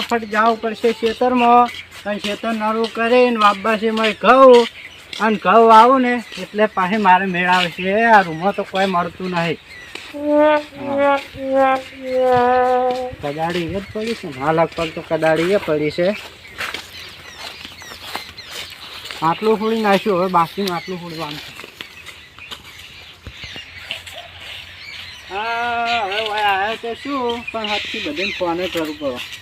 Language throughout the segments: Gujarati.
ફટોફટ જવું પડશે ખેતરમાં. અને ખેતર નરું કરીને વાબાસીમાં ઘઉં. અને ઘઉં આવું ને એટલે પાછી મારે મેળાવે છે. આ રૂમમાં તો કોઈ મળતું નહીં. કદાડી એ જ પડી છે. હાલક પર તો કદાડી એ પડી છે. આટલું ફૂડી નાખ્યું, હવે બાકીનું આટલું ફૂડવાનું છે. હા, હવે આવ્યા તો શું? પણ હાથથી બધાને ફોન કરવું પડે.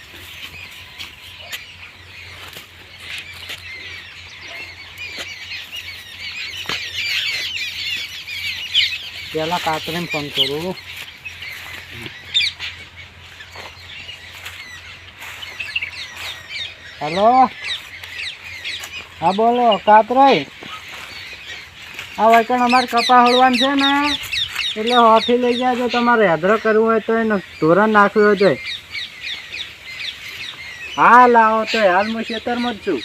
પેલા કાતરીને ફોન કરું. હેલો હા, બોલો, કાતરાઈ. આ વચન અમારે કપા હળવાનું છે ને? એટલે હોથી લઈ જાય જો તમારે હેદરો કરવું હોય તો એને ધોરણ નાખ્યું હોય તો હા લાવો તો, હાલ હું ખેતરમાં જ છું.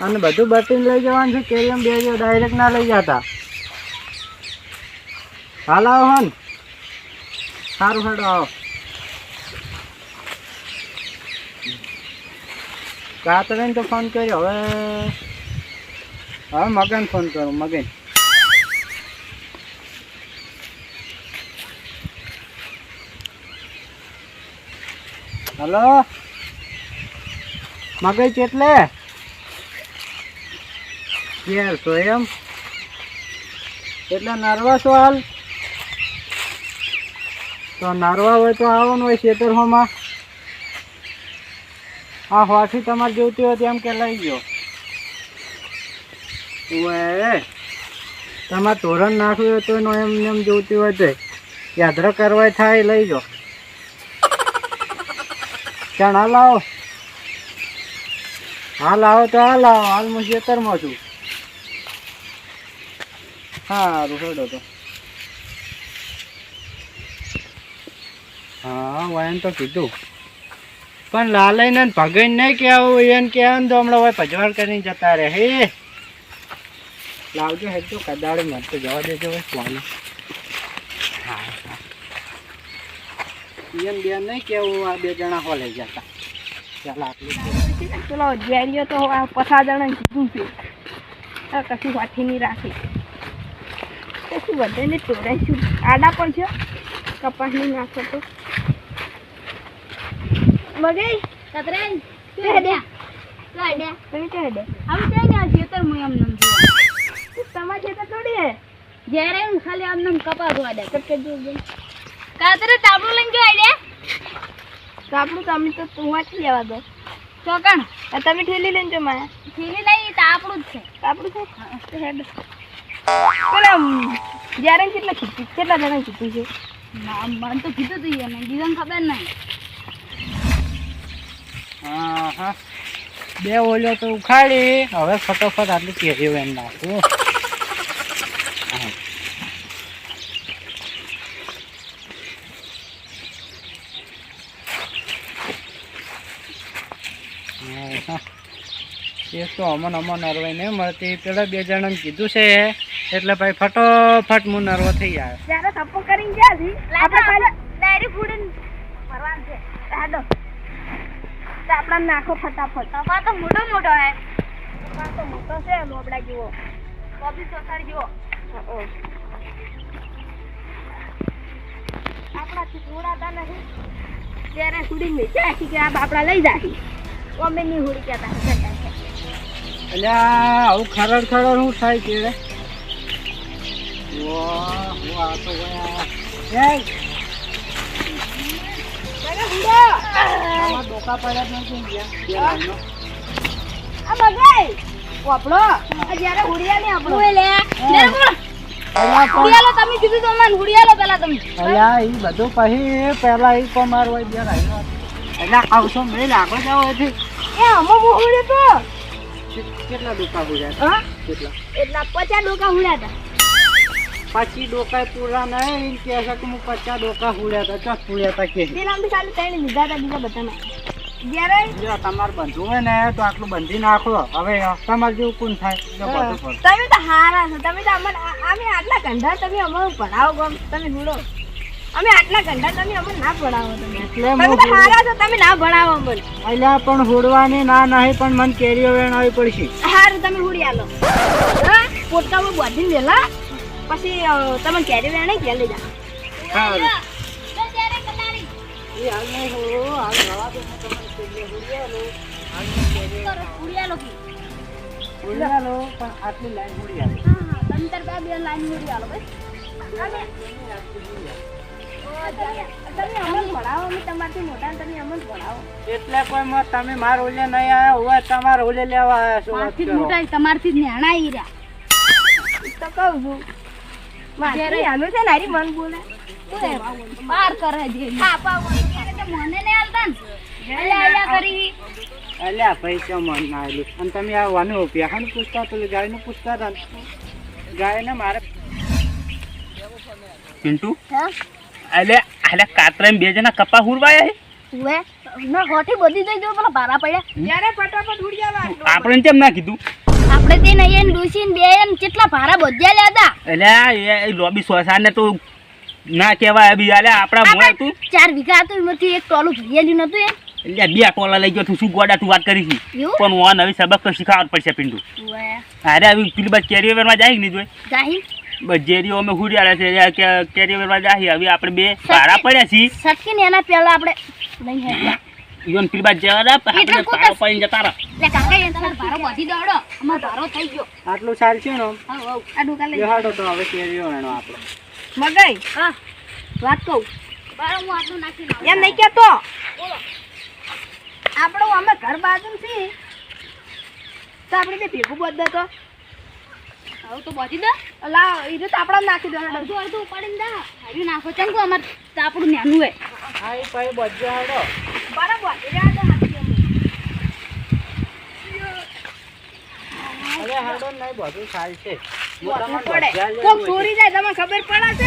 અને બધું બટીને લઈ જવાનું છે કેરીમ બે ડાયરેક્ટ ના લઈ જતા. હાલ આવો હન. સારું હેડો આવો. કાતરેન તો ફોન કર્યો. હવે હવે મગન ફોન કરો, મગન. હલો? મગજ કેટલે યાર, તો એમ? એટલે નર્વસ છો હાલ? તો નારવા હોય તો આવવાનું હોય ખેતરમાં આ હોથી તમારે જોઈતી હોય તેમ કે લઈ ગયો. ઓએ તમારે તોરણ નાખવું હોય તો એનો એમ એમ જોઈતી હોય તો. યાદરા કરવા થાય લઈ જાઓ ચણા લાવો. હાલ આવો તો હાલ આવો હાલ હું ખેતરમાં છું. સારું હેડો તો. હા, વાયન તો કીધું. પણ લાલઈને ભગન નહીં કહેવું, એને કહેવાનું તો હમણાં હોય ભજવાડ કરીને જતા રહે. હે? લાવજો હે તો કદાડે મત જવા દેજો ફોન હા એને બેન નહીં કેવું આ બે જણા હો લઈ જતા. ચાલ, આટલું પેલો જેરિયો તો આ પછા જણા કીધું છે. આ કશું વાથી નહીં રાખી. કશું વધે ને ચોરાય શું? આડા પણ છે. કપાસની નાખો તો. મગઈ કતરાઈ તું હેડે તમે તો હેડે આમ ને આ ખેતર હું એમ નમ જોવા તમારે થોડી હે? જ્યારે હું ખાલી આમ નમ કપા ધોવા દે. જો કાતરે તાબડું લઈને જો આડ્યા કાપડું તમે તો તું વાંચી લેવા દો. ચોકણ તમે ઠેલી લઈને જો માયા. નહીં તાપડું જ છે. કાપડું છે? હેડ. પેલા જ્યારે કેટલા કેટલા જણા કીધું છે? મને તો કીધું તું એને. બીજાને ખબર નહીં. હા હા બે ઓલ્યો તો ઉખાડી. હવે ફટોફટ આટલું કેરીઓ એમ નાખું. હા. હા, હા. એ તો અમન અમન નરવાઈ નહીં મળતી. પેલા બે જણાને કીધું છે. એટલે ભાઈ ફટોફટ હું નરવો થઈ જાય જ્યારે કરીને ગયા આપણે ડાયરી ફૂડીને ભરવાનું છે. હેડો તો આપણા નાખો ફટાફટ. કપા તો મોટો મોટો હે. કપા તો મોટો છે લોબડા જેવો. કોબી ચોસાડી જેવો. આપણાથી થોડાતા નહીં. ત્યારે સુડી નીચે રાખી કે આ બાપડા લઈ જાશી અમે ની હુડી કહેતા હતા એટલે આવું ખરડ ખરડ શું થાય કે વાહ વાહ તો ગયા ડોકા પડ્યા નથી. આ બગાઈ વાપડો જ્યારે હુડિયા ને આપણો લે હુડિયાલો તમે કીધું તો મને હુડિયાલો તમે બધું પછી પેલા એ તો હોય લાઈનો. એટલે આવશો મેં લાગો જાવ એથી એ અમો તો કેટલા ડોકા પૂર્યા હા કેટલા એટલા પચાસ ડોકા હુડ્યા હતા પછી ડોકા પૂરા નહીં એમ કહે છે કે હું પચાસ ડોકા હુડ્યા હતા ચા હુડ્યા હતા કે. પેલા બી ચાલુ ત્રણ લીધા હતા બીજા બધાના. જ્યારે જો તમારે બંધુ હોય ને તો આટલું બંધી નાખો. હવે તમારે જેવું કોણ થાય. તમે તો હારા છો. તમે તો અમને અમે આટલા કંઢા તમે અમારું ભણાવો ગમ તમે હુડો અમે આટલા ઘંટા તમે અમને ના ભણાવો તમે. એટલે તમે હું તો છો તમે ના ભણાવો અમને. અલ્યા પણ હુડવાની ના નહીં પણ મને કેરીઓ વેણાવી પડશે. હારું તમે હુડી આલો. હા પોટકામાં બાંધીને વેલા. પછી તમે કેરી વેણે ઘેર લઈ જાઓ? હું એટલે કોઈ મત તમે માર ઓલે નહીં આવ્યા હોય તમારે ઓલે લેવા આવ્યા છો જ મોટા તમારથી જ નેણા આવી રહ્યા. તો કહું છું આનું છે ને હારી મન બોલે. પાર કરે હા પાવ મને ને. આલતા ને એટલે કરી. અલ્યા પૈસા મન ના આવેલું અને તમે આ વાનું પ્યાહાનું પૂછતા તો ને પૂછતા હતા ને. મારે પિન્ટુ અલે અલે કાતરામ બે જણા કપા હુરવાયા હે ઉવે ના હોઠી બધી દઈ દો પેલા બારા પડ્યા. ત્યારે ફટાફટ ઉડી આવા આપણે કેમ ના કીધું? આપણે તે નહીં ડૂસીન બે એમ કેટલા ભારા બોધ્યા લેતા એટલે એ લોબી સોસા ને તું ના કહેવાય બી આલે આપણા મોય તું. ચાર વીઘા હતું એમાંથી એક ટોલું ભરેલું નતું એ એટલે બે ટોલા લઈ ગયો તું શું ગોડા તું વાત કરી છે? પણ હું નવી સબક તો શીખવવા પડશે ઉવે. અરે આવી પેલી બાદ કેરીઓ જાય નહીં જોઈ? જાહિર બસ અમે હુરિયાળા છે કે કેરીઓ વેરવા જાય હવે આપણે બે સારા પડ્યા છીએ. સટકી ને એના પહેલા આપણે નહીં. હેડ્યા ઈવન પેલી બાદ જવા દે આપણે પારો જ- જતા રહો. લે કાકા એ તમારે ભારો બધી દોડો અમાર ભારો થઈ ગયો. આટલું ચાલશે ને આમ? હા હા આ ડુકા લઈ બેહાડો તો હવે કેરીઓ એનો આપણો. મગાઈ હા વાત કહું. ભારો હું આટલું નાખી નાખું. એમ નહીં કેતો બોલો આપણું અમે ઘર બાજુ છે તો આપણે બે ભેગું બધે તો. હવે તો બધી દે. લા એ તો આપણા નાખી દો અડધું અડધું ઉપાડીને દે. હાર્યું નાખો ચંકુ અમાર આપણું નાનું હે. હા એ પછી બધે હાડો. બધું ખાય છે. ચોરી જાય તમને ખબર પડે છે?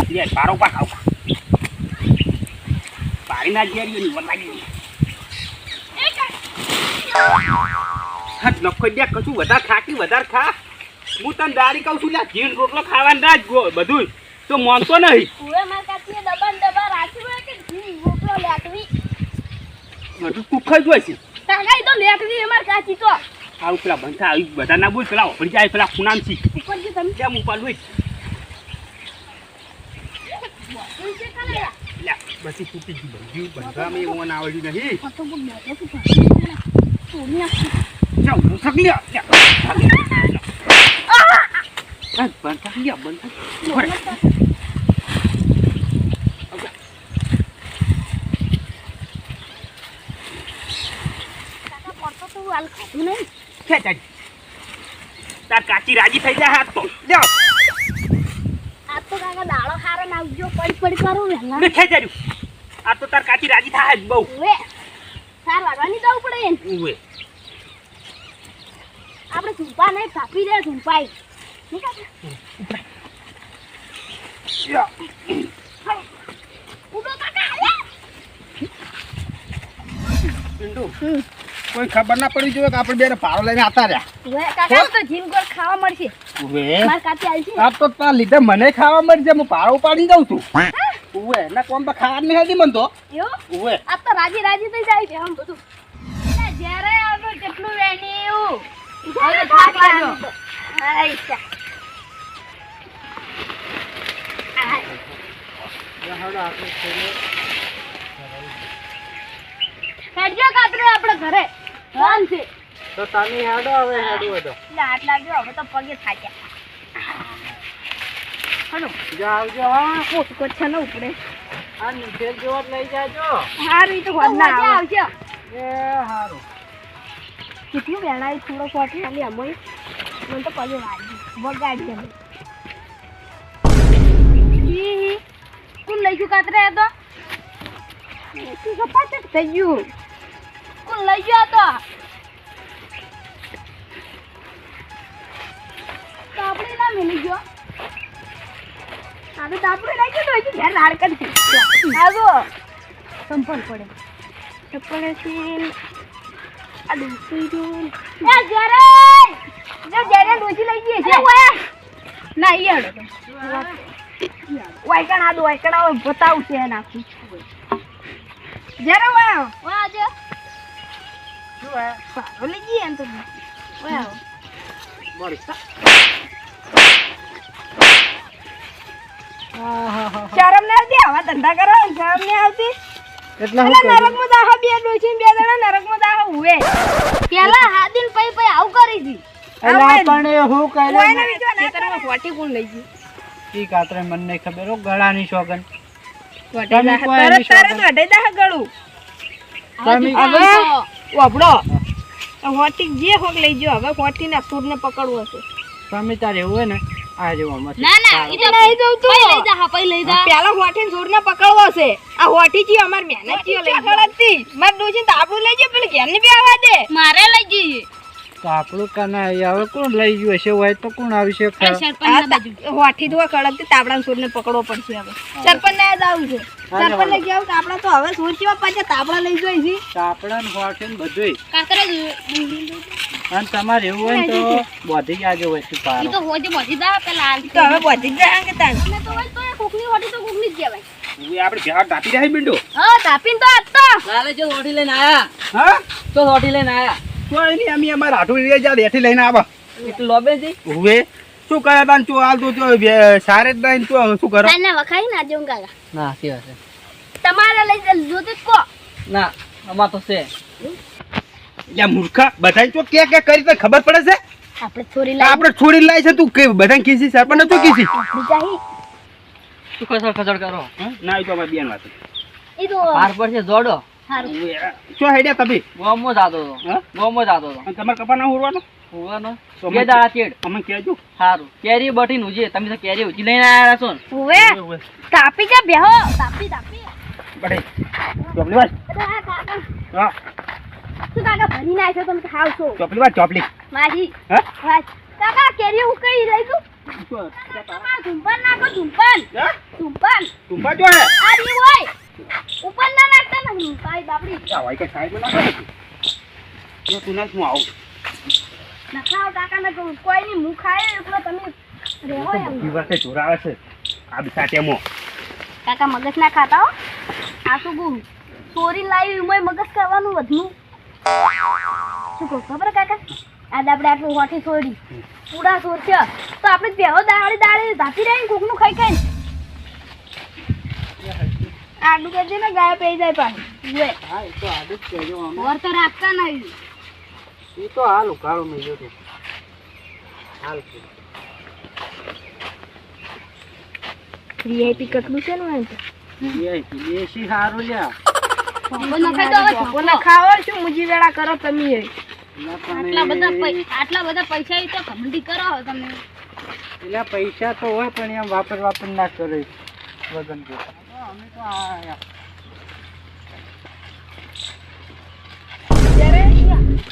એક લે પારો પા ખાવ પારી ના જેરીઓ ની વલાગી હા નખો દે કશું વધારે ખાકી વધારે ખા? હું તને દાડી કહું છું લે જીણ રોટલો ખાવાનું રાજ બધું તો માનતો નહીં. માર દબાણ દબા રાખ્યું હોય કે ઘી રોટલો ખાઈ જોઈ છે. તાગાઈ તો લેટવી અમાર કાચી તો. આવું પેલા બંધા આવી બધા ના બોલ પેલા વળી જાય પેલા સુનામ છી તમે કેમ ઉપાડ હોય? બધી એવું આવડ્યું નહીં. બંધા લ્યા બંધા કાકા પડતો તો હાલ ખાધું નહીં ખેંચાડી તાર કાચી રાજી થઈ જાય હાથ તો લ્યો આ તો કાકા દાળો હારો નાખજો પડી પડી કરો વહેલા મેં ખેંચાડ્યું આ તો તાર કાચી રાજી થાય બહુ સાર વાળવાની જવું પડે ઉવે. આપણે ઝુંપા નહીં કાપી દે ઝુંપાઈ. નહીં કાકા ઉડો કાકા પિન્ટુ કોઈ ખબર ના પડી જોઈએ કે આપણે બેને પારો લઈને આતા રહ્યા. કાકા તો જીમ ગોળ ખાવા મળશે. માર કાચી આલશે. આ તો તાર લીધે મને ખાવા મળી જાય હું પારો ઉપાડી દઉં છું. ઉવે ના કોમ પર ખાવા નહીં હતી મન તો. એવું? ઉવે. આ તો રાજી રાજી થઈ જાય છે આમ બધું. જ્યારે આવે કેટલું વેણી એવું હવે થાક લાગ્યો. આપણે હેડજો કાતરે આપણે ઘરે. કોણ છે. તો તમે હેડો હવે હેડો હતો એટલે હાથ લાગ્યો હવે તો પગે થાક્યા. હલો જો આવજો હા. પોટકો છે ને ઉપડે. આ નીચે જેવો લઈ જાજો. હારું ઈ તો હોદ ના મજા આવે. આવશે એ હારું. કેટલું વેણાય થોડો ફોટી ખાલી અમોય મને તો પગે વાગી વગાડી અમે ઈ કોણ લઈ ગયું કાતરે આ તો? તું સપાટ જ થઈ ગયું. કોણ લઈ ગયો તો. આપણે ના મિલી ગયો. આ તો દાપડે નાખ્યું તો હજી ઘેર રાડ કરી આગો સંપલ પડે. ચપ્પલ હશે આ ડોસી રહ્યો. એ જ્યારે! જો જ્યારે ડોસી લઈ જઈએ છે. ના ઈ હડો વાયકણ આ દો વાયકણ આવો બતાવું છે નાખું જ્યારે વાયો વાહ જો. શું હે લઈ જઈએ એમ તો વાયો બોલ શરમ ના આવતી? આવા ધંધા કરો શરમ ને આવતી? એટલે હું એટલે કરું નરકમાં બે ડોસી ને બે જણા નરકમાં દાહા હુએ. પેલા હાદીન પઈ પઈ આવું કરી હતી એટલે આપણે હું કોઈને કર્યું બીજો ખેતરમાં ફોટી કોણ લઈ ગયું ઈ કાતરે મને નહીં ખબર હો ગળાની શોગન તમે કોઈ તરત તરત શોધો. વઢાઈ ગળું. તમે હવે વાપડો હોટી જે હોક લઈ ગયો હવે હોટી ને સુર ને પકડવું હશે. તમે તારે એવું હોય ને આ ના ના ઈ તો લઈ જવું તું. લઈ જા હા લઈ જા. પેલા હોટી ને ને પકડવો છે. આ હોઠી જી અમાર મહેનત જી લઈ ગયો માર તાબુ લઈ ગયો પેલી ઘેરની બી આવા દે. મારે લઈ જઈએ તો આપણું હવે કોણ લઈ ગયું હશે? હોય તો કોણ આવી છે એ ખરા સરપંચ આ ના બાજુ. તા- હોઠી તો કડકથી તાબડા સુર ને પકડવો પડશે હવે. સરપંચ ને આવું છે. સરપંચ ને કેવું કે તો હવે સુર કેવા પાછા તાબડા લઈ જોઈ છે. તાપડા ને હોઠે ને બધુંય કાતરે અને તમારે એવું હોય તો બોધી જાજો હોય તું ઈ પારો તો હોજે બધી દા પેલા તો હવે પહોંચી જ જાય કે તાણ તો હોય તો એ કુકની તો કુકની જ કહેવાય. આપણે ઘેર દાટી રહ્યા બિંડો? હા તાપીન તો આજ તો લાલે જો રોટી લઈને આયા. હા? તો લઈને આયા. તો એની અમે અમારા હાટુ લઈ જા લઈને આવા. એટલે લોબે છે? હવે શું કરે તાન તું હાલ તો સારે જ નહીં તો શું કરો? તાને વખાઈ ના જેવું કાકા ના કેવા છે તમારે લઈ જા જોતે કો. ના અમાર તો છે. યા મૂર્ખા બધાય તો કે કે કરી તને ખબર પડે છે? આપણે છોરી લાવી. આપણે છોડી લાવી છે તું કે બધાને કીધી સરપંચ તું કીધી તું ખસડ ખસડ કરો? ના એ તો અમારી બેન વાત ઈ તો પાર પર છે જોડો. હારું શું હેડ્યા તમે? ગોમો જાતો હતો. ગોમો જાતો હતો. તમારે કપા ના ઉરવાનો હોવાનો બે દાડા ચેડ અમે કહેજો. સારું. કેરી બટીન ઉજે. તમે તો કેરી ઉજી લઈને આયા છો ને. હવે તાપી જા બેહો. તાપી તાપી. બડે. ચોપલી વાત કાકા. હા. શું કાકા ભરી નાખ્યો તમે ખાવ છો. ચોપલી વાત ચોપલી માજી. હા? કાકા કેરી રહી છું નાખો જો હે. આ રહ્યું હોય ઉપર ના નાખતા ને કાઈ બાપડી આ વાય કે સાઈડમાં નાખો ને. આવું કોઈ ની મુખ ખાય એટલે તમે રહેવો એમ ઈ વખતે છે આ બી સાચેમો કાકા મગજ ના ખાતા હો લાવી એમાંય મગજ ખાવાનું વધનું શું કહું ખબર આપણે આટલું હોઠી છોડી પૂરા સોર છે તો આપણે બેહો દાડી દાડી ધાપી રહી કોકનું ખાઈ ખાઈ આડું કરજે ને ગાય પઈ જાય પાછી લે હા એ તો આદત કહેજો અમે વર તો રાખતા નહીં. એ તો હાલ ઉકાળો મેં જોતું હાલ વીઆઈપી કેટલું છે ને એમ? તો સારું લ્યા. ભોગો નખાઈ દો હવે કોને ભોગો. ખાવો શું મુજી વેળા કરો તમે આટલા બધા આટલા બધા પૈસા તો ઘમંડી કરો તમે. પેલા પૈસા તો હોય પણ એમ વાપર વાપર ના કરે. વગન અમે તો આ જ્યારે આ ઓળખી તેને લાગતી હોતી ઓછી વાકરી પણ આ લાવી દો લાવીએ કાતરા એ કોક દોઈ દો ઓહો તાતું હોય કેટલું થયું ખેંચજો ખેંચજો એનું ખેંચજો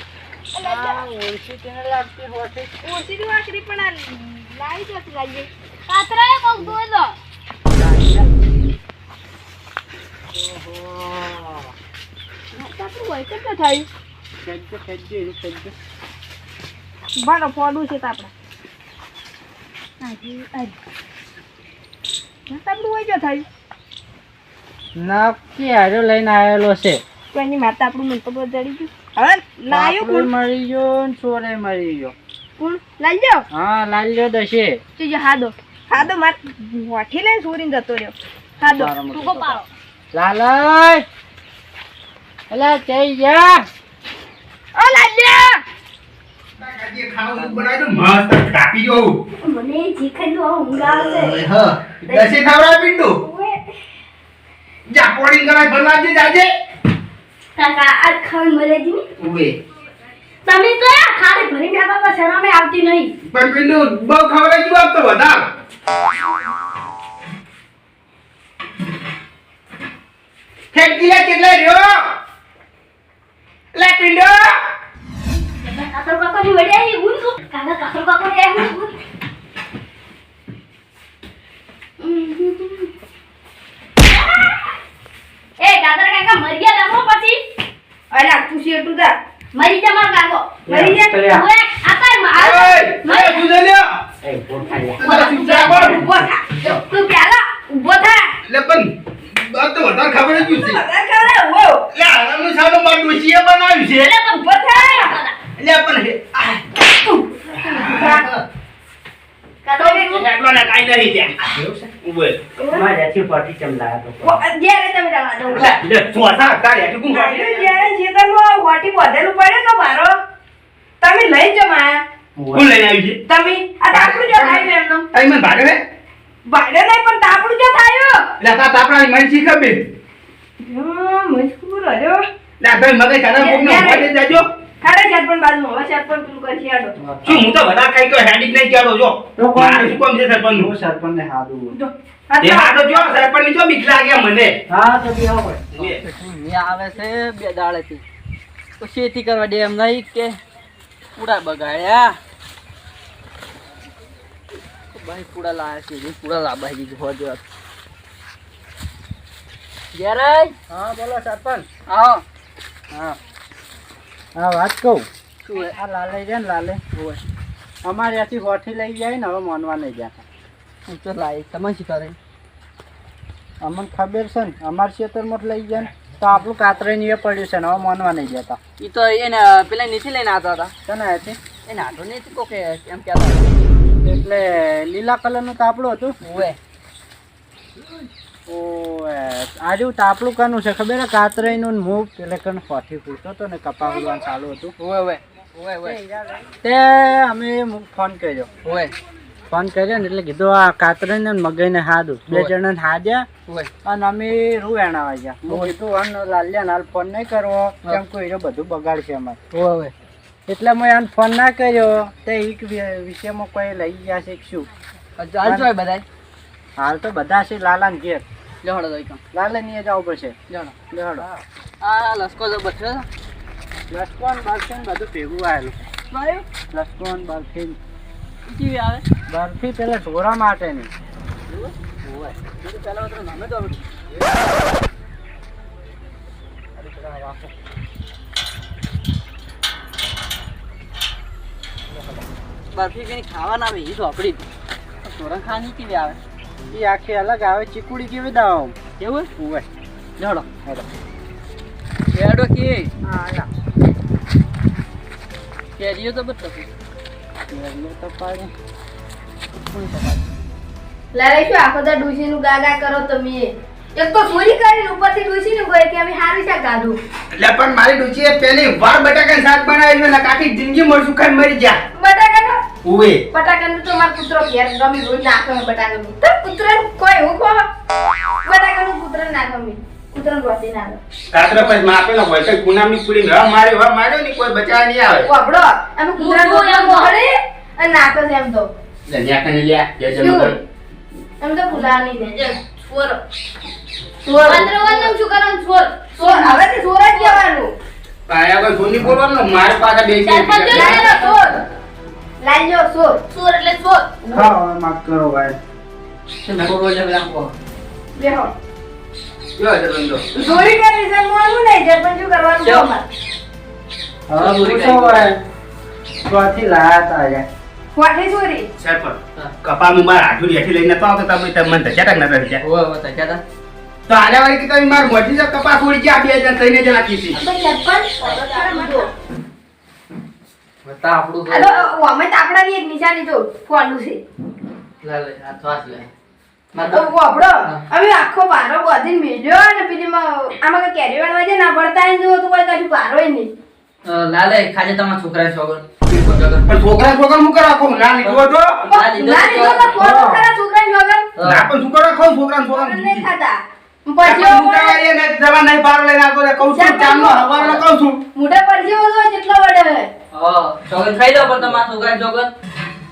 ભાડો ફોડું છે જો થયું નક્કી હારો લઈને આવેલો છે. એની માતા આપણું મન તો બધું ગયું. હવે લાયો કોણ મરી ગયો ને ચોરે મરી ગયો. કોણ જાઓ હા લાલ્યો દશે તો જો હાદો. હાદો માર વાઠી લઈને સુરીને જતો રહ્યો. હાદો. ટૂંકો પાડો. લાલય! અલા ચઈ જા ઓ લાલ્યા! ખાવું બનાવી દો મસ્ત કાપી જો મને જે ખાઈ દો ઊંઘ આવશે. હા. દસે ખાવડા પિંડો જા પોણી કરાય ભરવાજે જાજે. કાકા આજ ખાવાનું મળે જ નહીં ઉવે. તમે તો આ ખાલી ભરી તો શરમે આવતી નહીં. પણ પેલું બહુ ખવડાવી ગયું આપ તો વધાર. ફેંકી લે કેટલે રહ્યો? લે પિંડો. કાતર કાકો ની વડે આવી ગુન તો કાકા કાતર કાકો ની આવી ગુન એ દાદા કાકા મરી ગયા લમો પછી શેઠું દા મરી જા માર કાકો મરી જા. ઓએ આ તાર માર એય, તું જઈ લ્યો. એ ચૂપચાપ બોલ. ઊભો થા તું પેલા ઊભો થા લે પણ આ તો વધારે ખબર જ નથી. વધારે ખવડાવ, વો. એટલે આરામનું સાનું મારું ડોશીએ બનાવ્યું છે. લે પણ ઊભો થા લે પણ હે- આ, તમે તમે લઈ જાઓ કોણ લઈને છે? તમે આ તાપડું જો થાય એમનું. મને ભાગે છે? ભાડે નહીં પણ તાપડું જો થાય એટલે આ તાપણાની મને શી ખબર? મજકૂર એટલે આ તારી મગજ ખાના કોકને. ખાડે ચાર પણ બાજુ હવે ચાર પણ પેલું કરી આડો શું હું તો બધા કઈ કહ્યું, હેડી નહીં ચાલો જો. તો મારે શું કામ છે સરપંચ હું સરપંચને હારું. જો આ એ હાડો જો, સરપંચની જો બીક લાગે મને. હા તો બી ભાઈ. મેં આવે છે બે દાડેથી. તો ખેતી કરવા દે એમ નહીં કે પૂડા બગાડ્યા. ભાઈ પૂડા લાયા છે હજી લાભાઈ લાવવા દીધું હોજો ઘેરે હા બોલો સરપંચ. આવો હા. હા વાત કહું? શું? આ લાલે છે ને લાલે. અમારે ત્યાંથી હોઠી લઈ જાય ને હવે માનવા નહીં જતા. હું તો લાવી તમે શું કરે? અમને ખબર છે ને અમારા ક્ષેત્રમાં લઈ જાય ને તો આપણું કાતરે નહીં એ પડ્યું છે ને હવે માનવા નહીં જતા. એ તો એને પેલા નીચે લઈને આવતા હતા. કોને હતી એને એ નાટો નહીં કોકે એમ કહેતા એટલે લીલા કલરનું તાપડું હતું. હોય આજુ તાપલું કનું છે ખબર કાતરાઈનું ને એટલે કણ હોઠી પૂછતો હતો ને કપા ઉડવાનું ચાલુ હતું. ઓવે ઓવે તે અમે ફોન કર્યો. ઓવે ફોન કર્યો ને એટલે કીધું આ કાતરાઈને ને મગઈને હાદું. બે જણા જણાને હાજ્યા અને અમે રૂ એણાવા ગયા. હું કીધું અન લાલ્યા હાલ ફોન નહીં કરવો. કેમ કોઈ બધું બગાડશે અમારે. ઓવે એટલે મેં આને ફોન ના કર્યો. તે એક વિષયમાં કોઈ લઈ ગયા છે શું? બધાય. હાલ તો બધા છે લાલા ને ઘેર. લેવડો દઈ કામ લાલે ની જવું પડશે. જાણો લેહાડો. આ લસકો જો બચ્યો લસકોન બરફી ને બધું ભેગું આવેલું માર્યો લસકોન બરફી. કેવી આવે? બરફી પેલા ઢોરા માટેની. મેં તો નામે તો બરફી કઈ ખાવા ના આવે એ તો આપડી સોરણ ખાવાની કેવી આવે? એ આખી અલગ આવે ચીકુડી કેવી દાવ કેવું ઉવે. લેવડો હેડો. લેવડો કે. હા. કેરીઓ તો બસ એટલે તો પાડી. લારે શું આખો દા ડૂસીનું ગાગા કરો તમે. એક તો ચોરી કરીને ઉપરથી ડૂસીને ગોય કે અમે હારી શા ગાધું એટલે પણ મારી ડોશીએ પહેલી વાર બટાકા શાક બનાવી છે ને કાકી જિંદગી મળશું ખાઈ મરી જા બટાકાનો ઉવે. બટાકાનું તો મારો કૂતરો ઘેર ગમી રોજ નાખે છે બટાકાનું. તો કૂતરાનું કોઈ હું કહો? બટાકાનું કૂતરાને ના ગમી. કૂતરાને રોતી ના કાતરા પછી માપેલો હોય તો ગુનામી પૂરી મેળા મારે હવે માર્યો ને કોઈ બચાવ નહીં આવે. વાપડો અમે કૂતરાને હું એમ મોહડે અને નાખો એમ તો. એટલે ન્યા કને લ્યા જે જમ કર એમ તો ભૂલાની દે. જે છોર અંદર વંદરવંદમ શું કરવાનું? છોર છોર હવે તે છોર જ કહેવાનું. આયા કોઈ ધોની બોલવાનું? મારે પાછા બેસી લાયેલો સોર લાલ્યો સોર. સોર એટલે સોર. હા. હવે માફ કરો ભાઈ. બોલો લે રાખો બેહો. જો જબંદો ચોરી કરી છે મોનું નહીં છે શું કરવાનું ભાઈ. ત્યાંથી લાયા તા મારા લઈને આવતો તમે તમે મને ધચાટા નતા ધચ્યા ઓ તો કહેતા તો આલે વાળી કે તમે માર મોટી જ કપાસ છોડી ગયા બે જણ થઈને જ નાખી છે. સરપંચ બતા આપણું તો અમે તો આપણાની એક નિશાની જો ફોનનું છે. લે લે આ શ્વાસ લે. તો વાપડો અમે આખો બારો બધીને મેલ્યો અને પેલીમાં આમાં કેરી વાળવા છે ના પડતા જુઓ તો કોઈ કશું બારોય નહીં. લાલે ખાજે તમારા છોકરા છોકર પણ છોકરા છોકરા મુકર રાખો ના લીધો તો ના લીધો ના તો ફોન તો છોકરા વગર ના પણ છોકરા કરો ખાવ છોકરા છોકરા નહીં ખાતા. પછી મુકાવાય ને જવા નહીં બાર લઈને આવતો કહું છું ચાંદનો હવારનો કહું છું. મોટા જેટલો વડે હે હા ખાઈ દો પણ તમારા છોકરા છોકર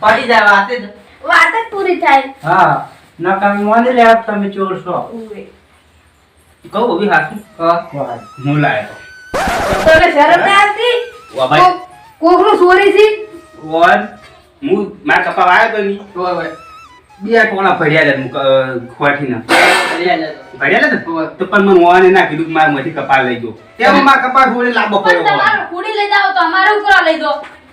પાડી જાય વાત જ. વાત જ પૂરી થાય. હા ના તમે માની લે તમે ચોર છો. કહો અભી હાસું હા. હું લાયો તો. એને શરમ ના આવતી? વા ભાઈ. કોકરો ચોરી છે? વન હું મારા કપા વાયો તો ઓવે ઓવે બે કોણા ભર્યા લે ખોટીના ભર્યા લે તો. ને. તો પણ મને ના કીધું કે મારે માંથી કપાળ લઈ ગયો. તેમાં મારા કપાળ થોડી લાંબો પડ્યો હોય. તમારું કુડી લઈ જાવ તો અમારે ઉપર લઈ દો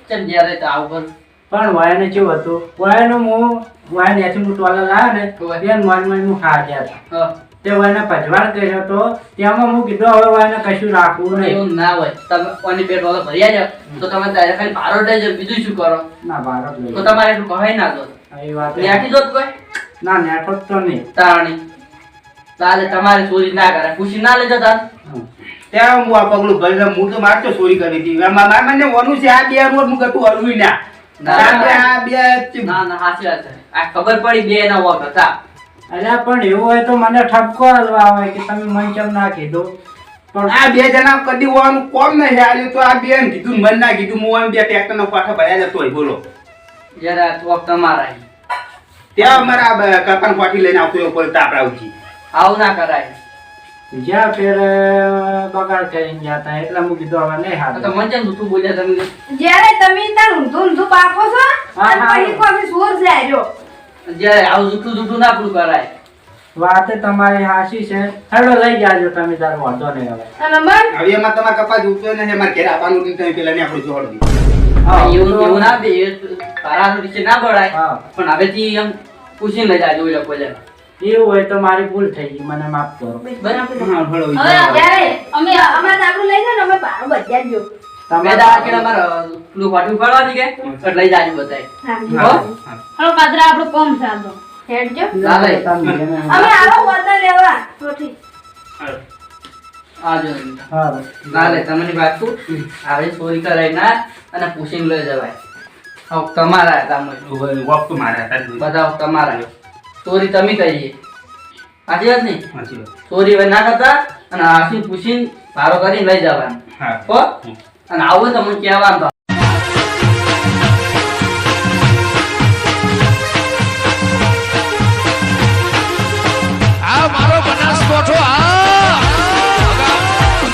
ચમ જ્યારે તો આવ પર પણ વાયને કેવું હતું? વાયનો હું વાયને એથી હું ટોલા લાવ્યો ને. બેન મારી મારી હું ખા ગયા હતા. તે વાયને ભજવાડ કર્યો તો તેમાં હું કીધું હવે વાયને કશું રાખવું નહીં. એવું ના હોય. તમે કોની પેટ ડોલર ભર્યા જાવ તો તમે ત્યારે ખાલી ભારો જ બીજું શું કરો? ના ભારત તો તમારે એટલું કહાય ના દો. એ વાત ત્યાંથી દો કોઈ? ના નેટવર્ક તો નહીં. તારણી. તાલે તમારે ચોરી ના કરે. ખુશી ના લેજો તાર. ત્યાં હું આ પગલું ભરીને હું તો મારતો ચોરી કરી હતી. મારા મને ઓનું છે આ બે રોડ હું કતું હરવી ના. ના, બે આ બે ચીમ. ના ના સાચી વાત છે. આ ખબર પડી બે ના વોક હતા અલ્યા પણ એવું હોય તો મને ઠપકો હલવા આવે કે તમે મને કેમ ના કીધું. પણ આ બે જણા કદી હોવાનું કોમ નહીં આલ્યું તો આ બે કીધું મન ના કીધું. હું બે ટ્રેક્ટર નો પાછા ભર્યા જતો હોય બોલો. જરા આ તમારા ત્યાં અમારા આ બ- કપાન પાઠી લઈને આવતો હોય ઉપર તાપડા ઉઠી. આવું ના કરાય. જ્યાં ફેર બગાડ કરીને જતા એટલે હું કીધું હવે નહીં હાલ. તો મંજન તું બોલ્યા તમે જ્યારે તમે તાર ઊંધું ઊંધું પાકો છો અને. પછી કોઈ સોર જાય જો જયારે આવું જૂઠું જૂઠું ના પૂરું કરાય. વાતે તમારી હાસી છે. હેડો લઈ જાજો તમે તારો વાંધો નહીં હવે. અને મન હવે એમાં તમાર કપાસ ઉઠતો ને એમાં ઘેર આપવાનું નહીં તમે પેલા ને આપણું જોડ દી હા, એવું તો- એવું ના બે તારા વિશે ના બળાય હા. પણ હવેથી એમ પૂછીને લઈ જાજો એ લોકો જરા. એવું હોય તો મારી ભૂલ થઈ ગઈ મને માફ કરો. હા ભલો હવે જ્યારે અમે અમારે તારું લઈ જાઓ ને અમે બારો બધા જો તમે દાડા કે અમારે પાટું એટલે લઈ જાજો હા હો? કોમ અમે આવો વતન લેવા ચોથી આજો હા ના તમને વાત કહું હવે ચોરી કરાય ના અને પૂછીને લઈ જવાય. તમારા હતા. બધા તમારા. ચોરી તમે કરીએ. સાચી વાત નહીં? સાચી વાત. ચોરી હવે ના કરતા અને આશી પૂછીને ભારો કરીને લઈ જવાનું. અને આવું તમને મને કહેવાનું